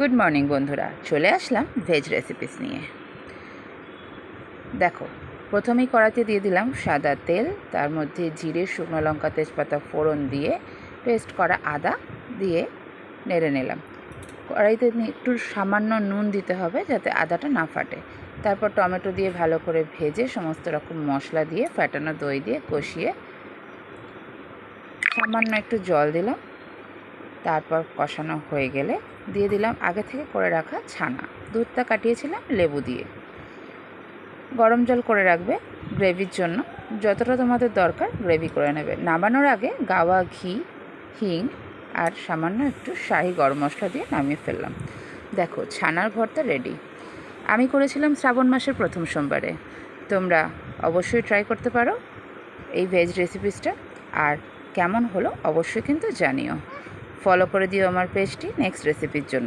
Good morning বন্ধুরা। চলে আসলাম veg recipes নিয়ে। দেখো, প্রথমেই কড়াইতে দিয়ে দিলাম সাদা তেল, তার মধ্যে জিরে, শুকনো লঙ্কা, তেজপাতা, ফোড়ন দিয়ে পেস্ট করা আদা দিয়ে নেড়ে নিলাম। কড়াইতে একটু সামান্য নুন দিতে হবে যাতে আদাটা না ফাটে। তারপর টমেটো দিয়ে ভালো করে ভেজে সমস্ত রকম মশলা দিয়ে ফাটানো দই দিয়ে কষিয়ে সামান্য একটু জল দিলাম। তারপর কষানো হয়ে গেলে দিয়ে দিলাম আগে থেকে করে রাখা ছানা। দুধটা কাটিয়েছিলাম লেবু দিয়ে। গরম জল করে রাখবে গ্রেভির জন্য। যতটা তোমাদের দরকার গ্রেভি করে নেবে। নামানোর আগে গাওয়া ঘি, হিং আর সামান্য একটু শাহি গরম মশলা দিয়ে নামিয়ে ফেললাম। দেখো, ছানার ভর্তা রেডি আমি করেছিলাম শ্রাবণ মাসের প্রথম সোমবারে। তোমরা অবশ্যই ট্রাই করতে পারো এই ভেজ রেসিপিসটা আর কেমন হলো অবশ্যই কিন্তু জানিও। ফলো করে দিও আমার পেজটি নেক্সট রেসিপির জন্য।